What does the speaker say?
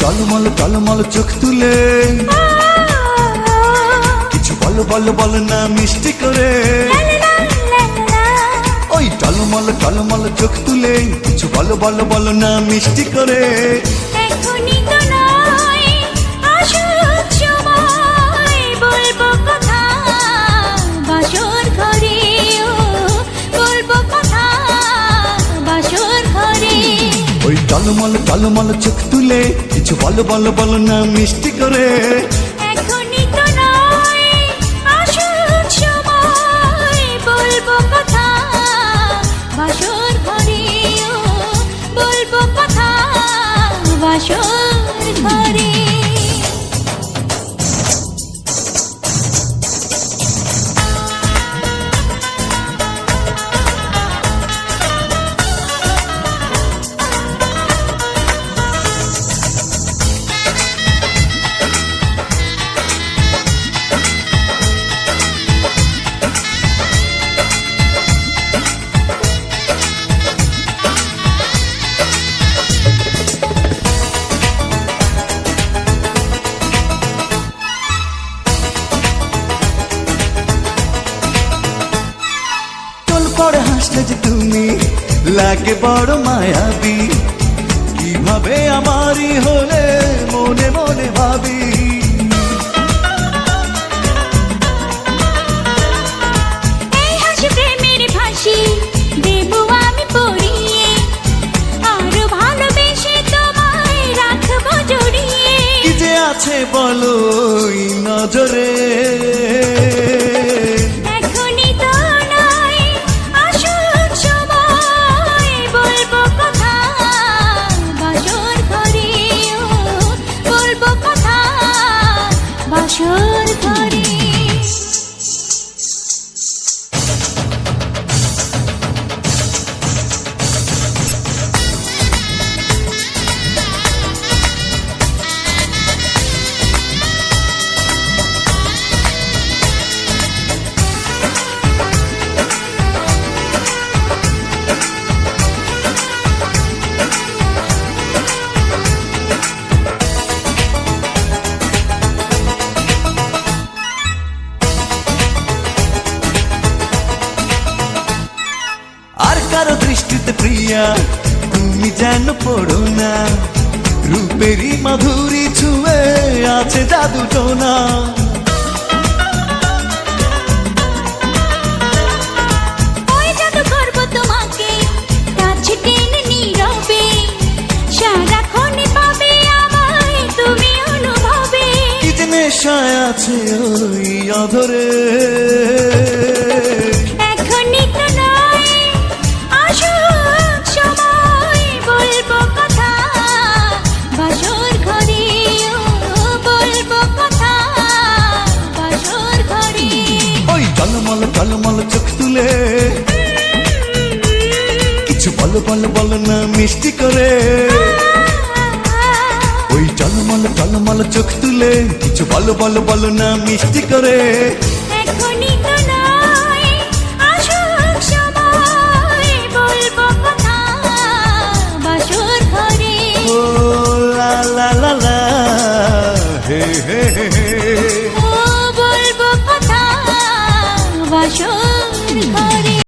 টলমল টলমল চোখ তুলে। কিছু বলো বলো বলো না মিষ্টি করে। ওই টলমল টলমল চোখ তুলে কিছু বলো বলো বলো না মিষ্টি করে। এখনই তো নয় সময় বলব টলমল টলমল চোখ তুলে কিছু বলো বলো বলো না মিষ্টি করে। যে তুমি লাগে বড় মায়াবী। কীভাবে আমারই হলে মনে মনে ভাবি। এই হাসি প্রেমের প্রিয়া তুমি যেন পড়ো না। রূপেরই মাধুরী ছুঁয়ে আছে জাদু টোনা। যে নেশায় আছে ওই অধরে। তুলে কিছু বলো বলো বলো না মিষ্টি করে। ওই টলমল টলমল চোখ তুলে কিছু বলো বলো বলো না মিষ্টি করে। হে হে হে।